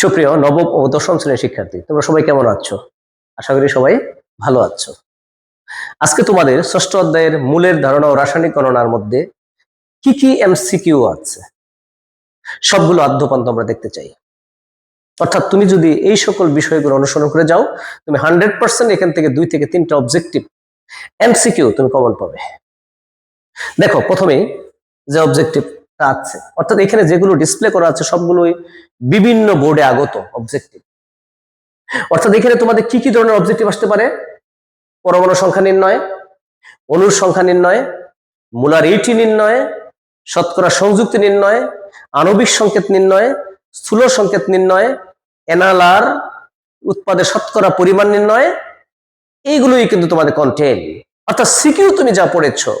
সুপ্রিয় নবম ও দশম শ্রেণির শিক্ষার্থী, তোমরা সবাই কেমন আছো? আশা করি সবাই ভালো আছো। আজকে তোমাদের ষষ্ঠ অধ্যায়ের মূলের ধারণা ও রাসায়নিক গণনার মধ্যে কি কি এমসিকিউ আছে? সবগুলো আদ্যপান্ত আমরা দেখতে চাই। অর্থাৎ তুমি যদি এই সকল বিষয়গুলো অনুসরণ করে যাও, তুমি হান্ড্রেড পার্সেন্ট এখান থেকে দুই থেকে তিনটা অবজেক্টিভ এমসিকিউ তুমি কমন পাবে। দেখো, প্রথমেই যে অবজেক্টিভটা আছে। অর্থাৎ এখানে যেগুলো ডিসপ্লে করা আছে সবগুলোই বিভিন্ন বোর্ডে আগত অবজেক্টিভ অর্থাৎ এখানে তোমাদের কি কি ধরনের অবজেক্টিভ আসতে পারে? পরমাণু সংখ্যা নির্ণয় অণুর সংখ্যা নির্ণয়, মোলার এইটি নির্ণয়, শতকরা সংযুক্তি নির্ণয়, আণবিক সংকেত নির্ণয়, স্থূল সংকেত নির্ণয়, এনালার উৎপাদের শতকরা পরিমাণ নির্ণয়, এইগুলোই কিন্তু তোমাদের কন্টেন্ট অর্থাৎ সিকিউ তুমি যা পড়েছো,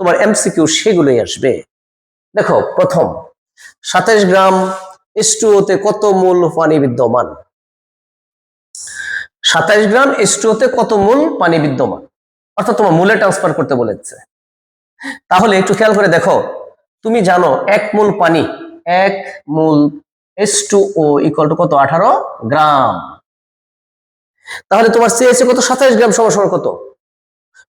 তোমার এমসিকিউ সেগুলোই আসবে। দেখো, প্রথম সাতাইশ গ্রাম এস তে কত মূল পানি বিদ্যমান? সাতাইশ গ্রাম এস তে কত মূল পানি বিদ্যমান? অর্থাৎ তোমার মূলে ট্রান্সফার করতে বলেছে। তাহলে একটু খেয়াল করে দেখো, তুমি জানো এক মূল পানি, এক mole S two O equal to কত? আঠারো গ্রাম। তাহলে তোমার চেয়েছে কত? সাতাইশ গ্রাম সমান সমান কত?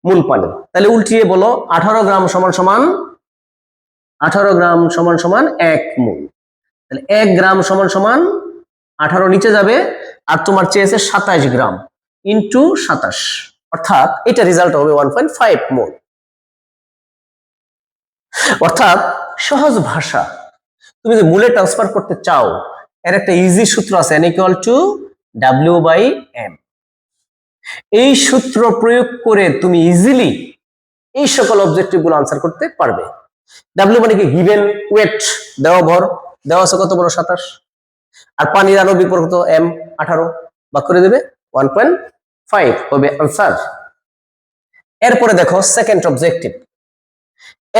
মূল পানি। তাহলে উল্টিয়ে বলো, আঠারো গ্রাম সমান সমান আঠারো গ্রাম সমান সমান এক মূল। তাহলে এক গ্রাম সমান সমান আঠারো নিচে যাবে, আর তোমার চেয়েছে সাতাশ গ্রাম ইন্টু সাতাশ। অর্থাৎ এটা রেজাল্ট হবে ওয়ান পয়েন্ট ফাইভ মোল। অর্থাৎ সহজ ভাষা। তুমি যদি মূলে ট্রান্সফার করতে চাও, এর একটা ইজি সূত্র আছে N to W by M এই সূত্র প্রয়োগ করে তুমি ইজিলি এই সকল অবজেক্টিভগুলো আনসার করতে পারবে। ডাব্লিউ মানে কি? গিভেন ওয়েট, দেওয়া ভর। দেওয়া আছে কত? বড় সাতাশ। আর পানির আলো বিপরীত এম, আঠারো। বা করে দেবে ওয়ান পয়েন্ট ফাইভ, হবে আনসার। এরপরে দেখো সেকেন্ড অবজেক্টিভ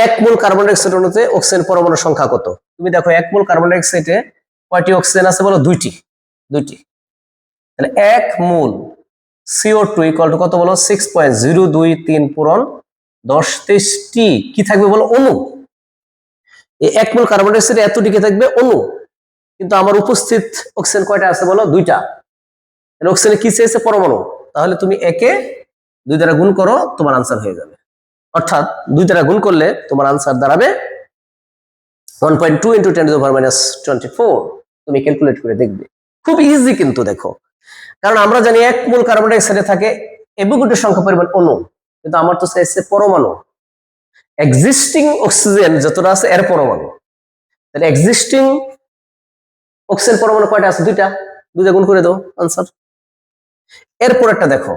এক মূল কার্বন ডাইঅক্সাইড অণুতে অক্সিজেন পরমাণুর সংখ্যা কত? তুমি দেখো এক মূল কার্বন ডাইঅক্সাইডে কয়টি অক্সিজেন আছে বলো? দুইটি। দুইটি। তাহলে এক মূল সিও টু ইকুয়াল টু কত বলো? সিক্স পয়েন্ট জিরো দুই তিন পূরণ দশ তেইশটি। কি থাকবে বলো? অণু। এক মোল কার্বন ডাইঅক্সাইড এতটিকে থাকবে অণু। কিন্তু আমার উপস্থিত অক্সিজেন কয়টা আছে বলো? দুইটা। অক্সিজেনে কি চেয়েছে পরমাণু? তাহলে তুমি একে দুই দ্বারা গুণ করো, তোমার আনসার হয়ে যাবে। অর্থাৎ দুই দ্বারা গুণ করলে তোমার আনসার দাঁড়াবে one point two into ten over minus twenty four তুমি ক্যালকুলেট করে দেখবে। খুব ইজি কিন্তু দেখো। কারণ আমরা জানি এক মূল কার্বন ডাইঅক্সাইডে থাকে এbuগুটের সংখ্যা পরিমাণ অণু। কিন্তু আমার তো চাইছে পরমাণু। এক্সিস্টিং অক্সিজেন যতটা আছে, এর পরমাণু। তাহলে এক্সিস্টিং অক্সিজেন পরমাণু কয়টা আছে? দুইটা। দুইটা গুণ করে দাও আনসার এরপর একটা দেখো,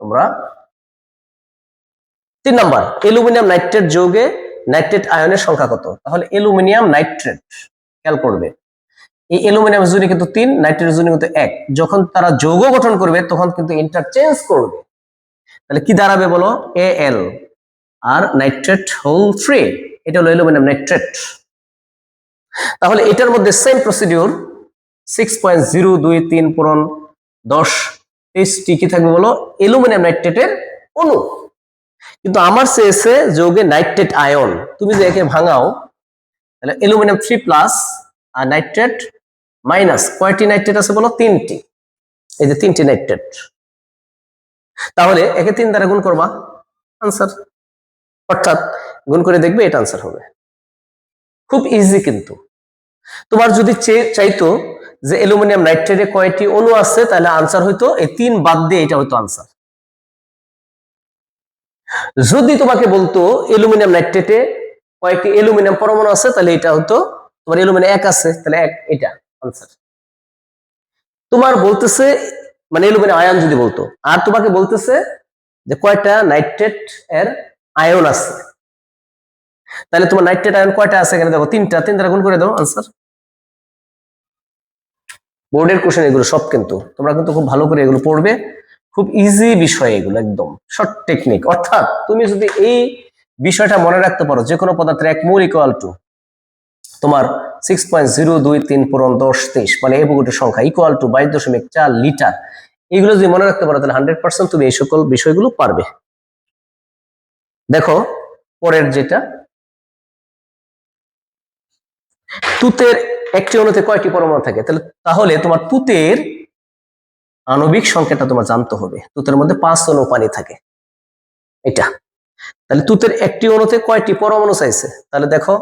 তোমরা। তিন নাম্বার অ্যালুমিনিয়াম নাইট্রেট যৌগে নাইট্রেট আয়নের সংখ্যা কত? তাহলে অ্যালুমিনিয়াম নাইট্রেট খেয়াল করবে। এই অ্যালুমিনিয়াম জুনি কিন্তু তিন নাইট্রেট জুনি কিন্তু এক। যখন তারা যৌগ গঠন করবে, তখন কিন্তু ইন্টারচেঞ্জ করবে। তাহলে কি দাঁড়াবে বলো? এ এল আর নাইট্রেট হোল থ্রি, এটা হলো অ্যালুমিনিয়াম নাইট্রেট। তাহলে এটার মধ্যে same procedure six point zero দুই তিন পূরণ দশ তেইশটি কি থাকবে বলো? অ্যালুমিনিয়াম নাইট্রেটের অণু। কিন্তু আমার চেয়েছে যৌগে নাইট্রেট আয়ন, তুমি যে একে ভাঙাও, তাহলে অ্যালুমিনিয়াম থ্রি প্লাস আর নাইট্রেট মাইনাস কয়টি নাইট্রেট আছে বলো? তিনটি। এই যে তিনটি নাইট্রেট। তাহলে একে তিন দ্বারা গুণ করবা? আনসার অর্থাৎ গুণ করে দেখবে এটা আনসার হবে। খুব ইজি কিন্তু। তোমার যদি চাইতো যে অ্যালুমিনিয়াম নাইট্রেটে কয়টি অণু আছে, তাহলে আনসার হইতো, এই তিন বাদ দিয়ে এটা হইতো আনসার যদি তোমাকে বলতো অ্যালুমিনিয়াম নাইট্রেটে কয়েকটি অ্যালুমিনিয়াম পরমাণু আছে, তাহলে এটা হতো তোমার অ্যালুমিনিয়াম এক আছে, তাহলে এক, এটা আনসার তোমার বলতেছে মানে অ্যালুমিনিয়াম আয়ন যদি বলতো, আর তোমাকে বলতেছে যে কয়টা নাইট্রেট এর আয়ন আছে। তাহলে তোমার নাইট্রেট আয়ন কয়টা আছে এখানে? দেখো, তিনটা। তিন দ্বারা গুণ করে দাও আনসার বোর্ডের কোশ্চেন এগুলো সব কিন্তু, তোমরা কিন্তু খুব ভালো করে এগুলো পড়বে। খুব ইজি বিষয় এগুলো, একদম। শর্ট টেকনিক অর্থাৎ, তুমি যদি এই বিষয়টা মনে রাখতে পারো, যে কোনো পদার্থের এক মোল ইকুয়াল টু তোমার সিক্স পয়েন্ট জিরো দুই তিন পূরণ দশ তেইশ মানে এই এbuগুটের সংখ্যা ইকুয়াল টু বাইশ দশমিক চার লিটার। এগুলো যদি মনে রাখতে পারো, তাহলে হান্ড্রেড পার্সেন্ট তুমি এই সকল বিষয়গুলো পারবে। পরের যেটা, তুতের একটি অণুতে কয়টি পরমাণু থাকে? তাহলে তাহলে তোমার তুতের আণবিক সংখ্যাটা তোমার জানতে হবে। তুতের মধ্যে পাঁচ অণু পানি থাকে। এটা। তাহলে তুতের একটি অণুতে কয়টি পরমাণু চাইছে? তাহলে দেখো,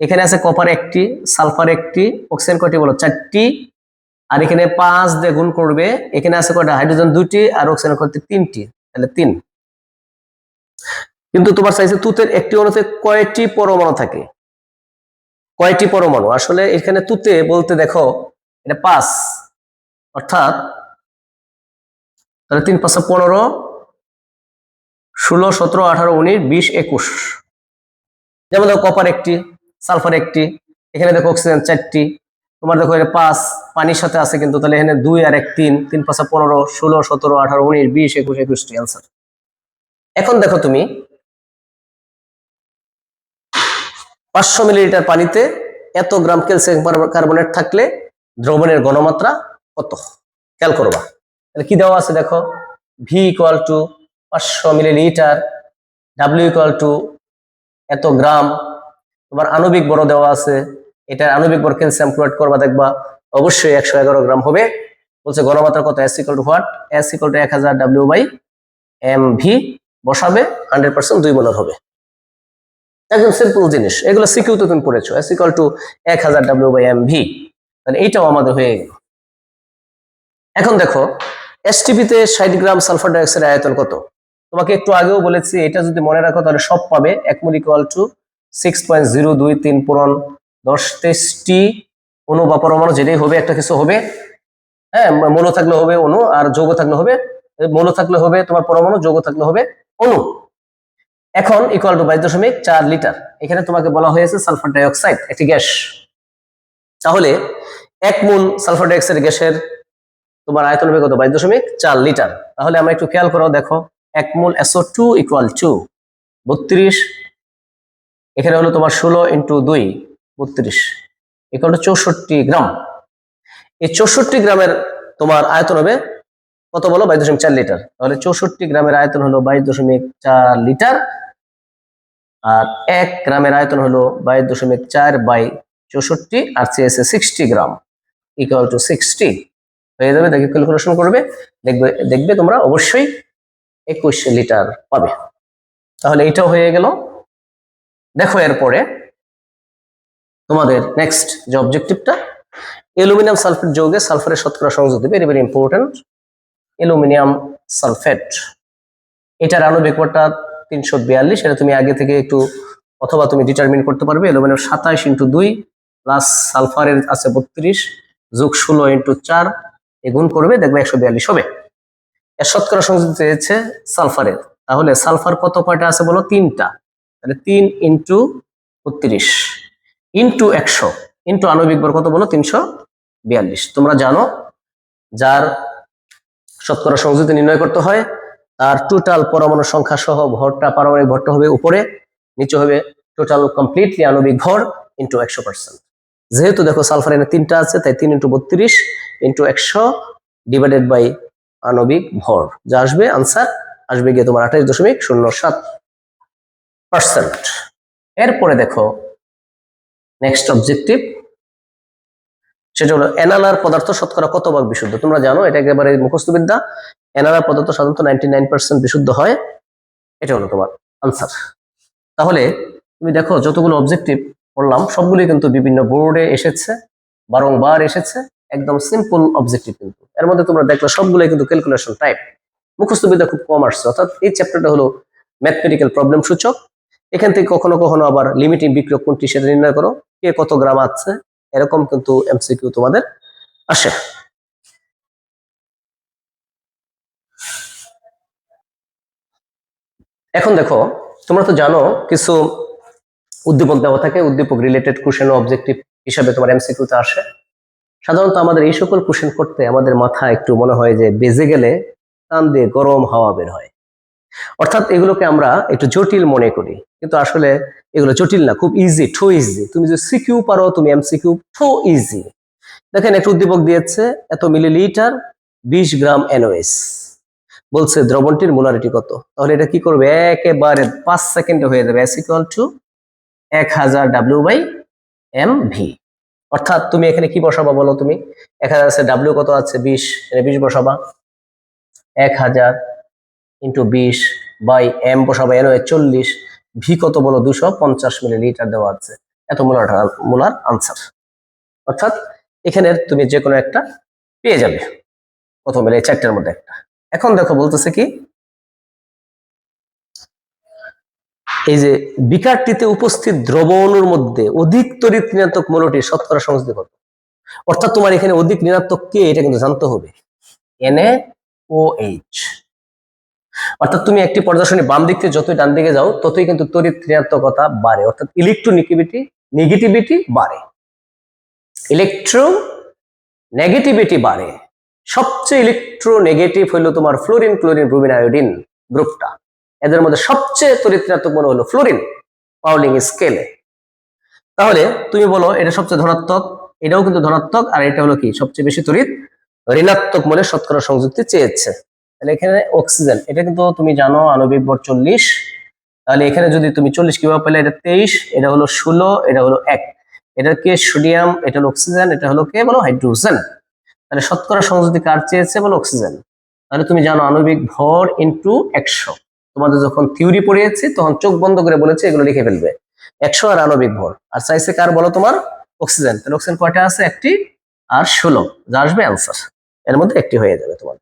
এখানে আছে কপার একটি সালফার একটি অক্সিজেন কয়টি বলো? চারটি। আর এখানে পাঁচ দিয়ে গুণ করবে। এখানে আছে কয়টা? হাইড্রোজেন দুটি আর অক্সিজেন কয়টি? তিনটি। তাহলে তিন। কিন্তু তোমার চাইছে তুতের একটি অণুতে কয়টি পরমাণু থাকে? কয়টি পরমাণু? আসলে এখানে তুতে বলতে দেখো, এটা পাঁচ। অর্থাৎ, তাহলে তিন পাঁচশো পনেরো, ষোলো, সতেরো, আঠারো, উনিশ, বিশ, একুশ। যেমন দেখো কপার একটি সালফার একটি, এখানে দেখো অক্সিজেন চারটি। তোমার দেখো, এটা পাঁচ, পানির সাথে আছে কিন্তু, তাহলে এখানে দুই আর এক তিন তিন পাঁচশো পনেরো, ষোলো, সতেরো, আঠারো, উনিশ, বিশ, একুশ, একুশটি অ্যান্সার এখন দেখো তুমি পাঁচশো মিলিলিটার পানিতে এত গ্রাম ক্যালসিয়াম কার্বনেট থাকলে দ্রবণের ঘনমাত্রা কত? খেয়াল করবা। তাহলে কি দেওয়া আছে দেখো? ভি ইকুয়াল টু পাঁচশো মিলিলিটার ডাব্লিউ ইকুয়াল টু এত গ্রাম। তোমার আণবিক বড় দেওয়া আছে। এটার আণবিক বড় ক্যালসিয়াম ক্লোরাইড করবা, দেখবা অবশ্যই একশো এগারো গ্রাম হবে। বলছে ঘনমাত্রা কত? S equal to what S equal to এক হাজার ডাব্লিউ বাই এম ভি বসাবে হান্ড্রেড পার্সেন্ট দুই মোলার হবে। একদম সিম্পল জিনিস। এগুলো সিকিউ তো তুমি পড়েছো। এস ইকুয়াল টু এক হাজার ডাব্লিউ বাই এম ভি তাহলে এইটাও আমাদের হয়ে গেল। এখন দেখো এসটিপিতে ষাট গ্রাম সালফার ডাইঅক্সাইডের আয়তন কত? তোমাকে একটু আগেও বলেছি, এটা যদি মনে রাখো, তাহলে সব পাবে। এক mole equal to six point zero দুই তিন পূরণ দশ তেইশটি অনু বা পরমাণু, যেটাই হবে, একটা কিছু হবে। হ্যাঁ মৌল থাকলে হবে অনু আর যৌগ থাকলে হবে, মৌল থাকলে হবে তোমার পরমাণু, যৌগ থাকলে হবে অনু এখন ইকুয়াল টু বাইশ দশমিক চার লিটার। এখানে তোমাকে বলা হয়েছে সালফার ডাইঅক্সাইড, একটি গ্যাস। তাহলে এক মূল সালফার ডাইঅক্সাইড গ্যাসের তোমার আয়তন হবে কত? বাইশ দশমিক চার লিটার। তাহলে আমরা একটু খেয়াল করো, দেখো, এক মূল এসও টু ইকুয়াল টু বত্রিশ। এখানে হলো তোমার ষোলো ইন্টু দুই, বত্রিশ। ইকুয়াল টু চৌষট্টি গ্রাম। এই চৌষট্টি গ্রামের তোমার আয়তন হবে কত বলো? বাইশ দশমিক চার লিটার। তাহলে চৌষট্টি গ্রামের আয়তন হলো বাইশ দশমিক চার লিটার। আর এক গ্রামের আয়তন হলো বাইশ দশমিক চার বাই চৌষট্টি আর সি চেয়েছে sixty gram equal to sixty হয়ে যাবে, দেখে ক্যালকুলেশন করবে, দেখবে দেখবে তোমরা অবশ্যই একুশ লিটার পাবে। তাহলে এটাও হয়ে গেল। দেখো এরপরে তোমাদের নেক্সট যে অবজেক্টিভটা অ্যালুমিনিয়াম সালফেট যৌগে সালফারের শতকরা সংযুক্ত very very important aluminium sulphate এটার আণবিক ভরটা তিনশো বিয়াল্লিশ, এটা তুমি আগে থেকে একটু অথবা তুমি ডিটারমিন করতে পারবে অ্যালুমিনিয়াম সাতাইশ ইন্টু দুই প্লাস সালফারের আছে বত্রিশ, যোগ ষোলো ইন্টু চার, এ গুণ করবে, দেখবে একশো বিয়াল্লিশ হবে। এর শতকরা সংযুক্ত হয়েছে সালফারের তাহলে সালফার কত কয়টা আছে বলো? তিনটা। তাহলে তিন ইন্টু বত্রিশ ইন্টু একশো ইন্টু আণবিক ভর কত বলো? তিনশো বিয়াল্লিশ। তোমরা জানো, যার শতকরা সংযুক্তি নির্ণয় করতে হয় তার টোটাল পরমাণু সংখ্যা সহ ভরটা পারমাণবিক ভরটা হবে উপরে, নিচে হবে টোটাল কমপ্লিটলি আণবিক ভর ইন্টু একশো পার্সেন্ট যেহেতু দেখো সালফার এনে তিনটা আছে, তাই তিন ইন্টু বত্রিশ ইন্টু একশো ডিভাইডেড বাই আণবিক ভর। যা আসবে আনসার আসবে গিয়ে তোমার আঠাশ দশমিক শূন্য সাত পার্সেন্ট এরপরে দেখো নেক্সট অবজেক্টিভ সেটা হলো এনালার পদার্থ শতকরা কত ভাগ বিশুদ্ধ? তোমরা জানো, এটা একেবারে মুখস্থ বিদ্যা এনালার পদার্থ সাধারণত নাইনটি বিশুদ্ধ হয়। এটা হলো তোমার আনসার তাহলে তুমি দেখো, যতগুলো অবজেক্টিভ পড়লাম, সবগুলি কিন্তু বিভিন্ন বোর্ডে এসেছে, বারংবার এসেছে, একদম সিম্পল অবজেক্টিভ কিন্তু। এর মধ্যে তোমরা দেখলে সবগুলোই কিন্তু ক্যালকুলেশন টাইপ মুখস্থ বিদ্যা খুব কম আসছে, অর্থাৎ এই চ্যাপ্টারটা হলো ম্যাথমেটিক্যাল প্রবলেম সূচক। এখান থেকে কখনো কখনো আবার লিমিটিং বিক্রিয়ক কোনটি সেটা নির্ণয় করো, কে কত গ্রাম আছে এরকম কিন্তু এমসিকিউ তোমাদের আসে। এখন দেখো, তোমরা তো জানো কিছু উদ্দীপক দেওয়া থাকে, উদ্দীপক রিলেটেড কোশ্চেন অবজেক্টিভ হিসাবে তোমার এমসিকিউতে আসে। সাধারণত আমাদের এই সকল কোশ্চেন করতে আমাদের মাথা একটু মনে হয় যে বেজে গেলে টান দিয়ে গরম হাওয়া বের হয়। অর্থাৎ এগুলোকে আমরা একটু জটিল মনে করি। কিন্তু আসলে এগুলো জটিল না, খুব ইজি ঠো ইজি তুমি যদি সিকিউ পারো, তুমি এম এমসিকিউ ঠো ইজি দেখেন, একটা উদ্দীপক দিয়েছে, এত মিলিলিটার বিশ গ্রাম এনওএস বলছে, দ্রবণটির মোলারিটি কত? তাহলে এটা কি করবে? একেবারে পাঁচ সেকেন্ডে হয়ে যাবে। এস টু এক হাজার ডাব্লিউ বাই এম ভি অর্থাৎ তুমি এখানে কি বসাবা বলো তুমি? এখানে আছে ডাব্লিউ কত আছে? বিশ। বিশ বসাবা। এক হাজার ইন্টু বিশ বাই এম বসাবা এন চল্লিশ। ভি কত বলো দুশো পঞ্চাশ মিলিলিটার দেওয়া আছে। এত মোলার মোলার আনসার অর্থাৎ এখানে তুমি যে কোনো একটা পেয়ে যাবে। প্রথম এই চারটার মধ্যে একটা। এখন দেখো বলতেছে কি, এই যে বিকারটিতে উপস্থিত দ্রবণের মধ্যে অধিক তড়িৎ ঋণাত্মক মৌলটি শতকরা সংযোগ কত অর্থাৎ তোমার এখানে অধিক ঋণাত্মক কে, এটা কিন্তু জানতে হবে। NA O H. অর্থাৎ তুমি একটি পর্যাসনী বাম দিক থেকে যতই ডান দিকে যাও, ততই কিন্তু তড়িৎ ঋণাত্মকতা বাড়ে। অর্থাৎ ইলেকট্রোনিকিভিটি নেগেটিভিটি বাড়ে। ইলেকট্রো নেগেটিভিটি বাড়ে। সবচেয়ে ইলেকট্রো নেগেটিভ হলো তোমার ফ্লোরিন ক্লোরিন ব্রুমিন আয়োডিন গ্রুপটা এদের মধ্যে সবচেয়ে তড়িৎ ঋণাত্মক মনে হলো ফ্লোরিন পাউলিং স্কেলে তাহলে তুমি বলো, এটা সবচেয়ে ধনাত্মক, এটাও কিন্তু ধনাত্মক, আর এটা হলো কি? সবচেয়ে বেশি তড়িৎ ঋণাত্মক মনে শতকরা সংযুক্তি চেয়েছে। তাহলে এখানে অক্সিজেন এটা কিন্তু তুমি জানো আণবিক ভর চল্লিশ। তাহলে এখানে যদি তুমি চল্লিশ কীভাবে পেলে, এটা তেইশ, এটা হলো ষোলো, এটা হলো এক। এটা কে? সোডিয়াম, এটা হলো অক্সিজেন এটা হলো কে? বলো হাইড্রোজেন তাহলে শতকরা সংযুক্তি কার চেয়েছে, বলো অক্সিজেন তাহলে তুমি জানো আণবিক ভর ইন্টু একশো। তোমাদের যখন থিওরি পড়িয়েছি, তখন চোখ বন্ধ করে বলেছে, এগুলো লিখে ফেলবে। একশো আর আণবিক ভর। আর চাইছে কার বলো তোমার? অক্সিজেন তাহলে অক্সিজেন কয়টা আছে? একটি আর ষোলো। যা আসবে অ্যান্সার এর মধ্যে একটি হয়ে যাবে তোমার।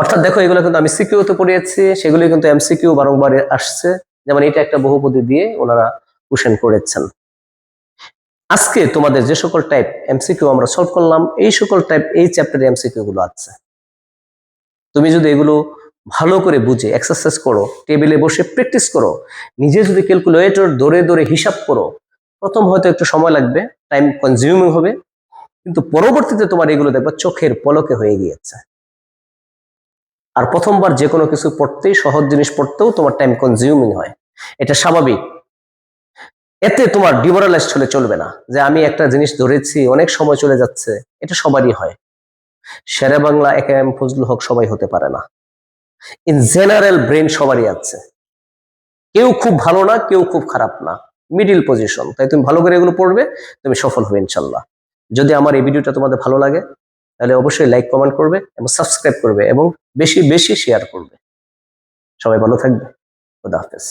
অর্থাৎ দেখো, এগুলো কিন্তু আমি সিকিউ তে পড়িয়েছি সেগুলি কিন্তু এমসিকিউ বারংবার আসছে। যেমন এটা একটা বহুপদী দিয়ে ওনারা কোশ্চেন করেছেন। আজকে তোমাদের যে সকল টাইপ এমসিকিউ আমরা সলভ করলাম, এই সকল টাইপ এই চ্যাপ্টারে এমসিকিউ গুলো আছে। তুমি যদি এগুলো ভালো করে বুঝে এক্সারসাইজ করো টেবিলে বসে প্র্যাকটিস করো, নিজে যদি ক্যালকুলেটর দৌড়ে দৌড়ে হিসাব করো, প্রথম হয়তো একটু সময় লাগবে টাইম কনজিউমিং হবে, কিন্তু পরবর্তীতে তোমার এগুলো দেখবা চোখের পলকে হয়ে গিয়েছে। আর প্রথমবার যে কোনো কিছু পড়তেই, সহজ জিনিস পড়তেও তোমার টাইম কনজিউমিং হয়। এটা স্বাভাবিক। এতে তোমার ডিমোরালাইজড হলে চলবে না। যে আমি একটা জিনিস ধরেছি, অনেক সময় চলে যাচ্ছে, এটা সবারই হয়। সেরা বাংলা একে এম, ফজলুল হক সবাই হতে পারে না। ইন জেনারেল ব্রেন সবারই আছে। কেউ খুব ভালো না, কেউ খুব খারাপ না। মিডিল পজিশন তাই তুমি ভালো করে এগুলো পড়বে, তুমি সফল হবে, ইনশাল্লাহ। যদি আমার এই ভিডিওটা তোমাদের ভালো লাগে তাহলে অবশ্যই লাইক কমেন্ট করবে এবং সাবস্ক্রাইব করবে এবং বেশি বেশি শেয়ার করবে। সবাই ভালো থাকবে। খুদা হাফেজ।